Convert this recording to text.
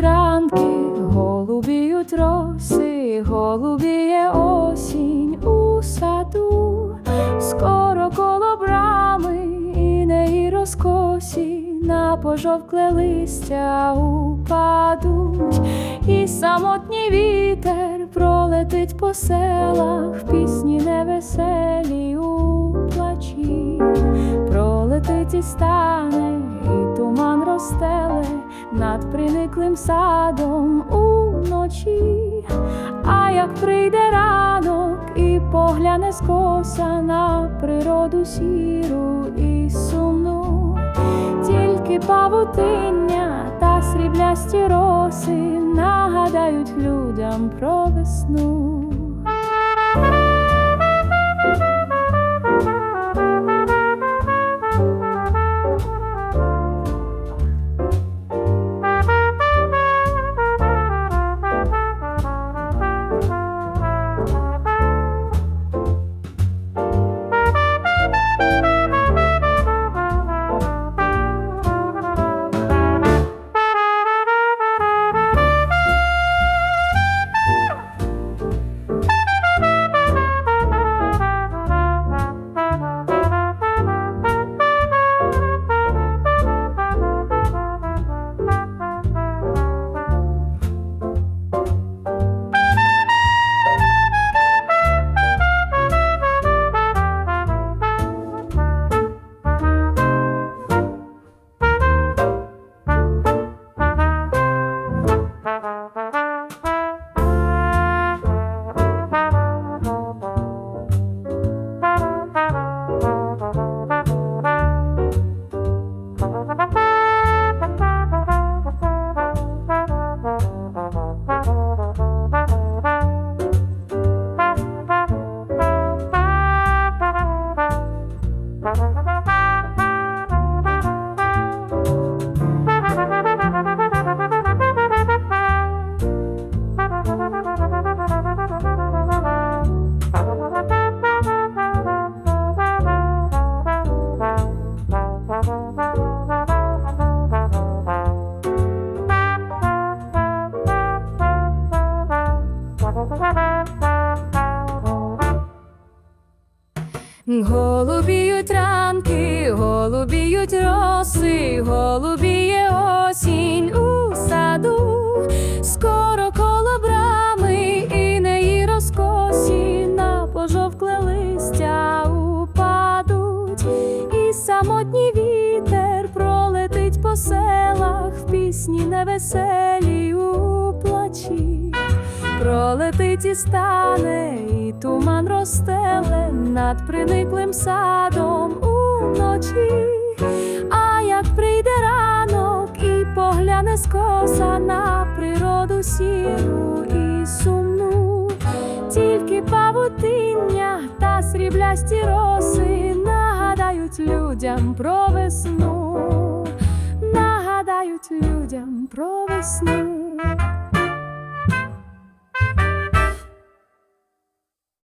ранки, голубіють роси, голубіє осінь у саду, скоро коло брами і неї розкосі на пожовкле листя упадуть, і самотній вітер пролетить по селах, пісні невеселі у плачі, пролетить і стане, і туман розстеле над приниклим садом уночі, а як прийде ранок і погляне скоса на природу сіру і сумну, тільки павутиння та сріблясті роси нагадають людям про весну. Голубіють ранки, голубіють роси, голубіє осінь у саду, скоро коло брами і неї розкосі на пожовкле листя упадуть, і самотній вітер пролетить по селах в пісні невеселі. Пролетить і стане, і туман розстеле над приниклим садом уночі. А як прийде ранок і погляне скоса на природу сіру і сумну, тільки павутиння та сріблясті роси нагадають людям про весну, нагадають людям про весну.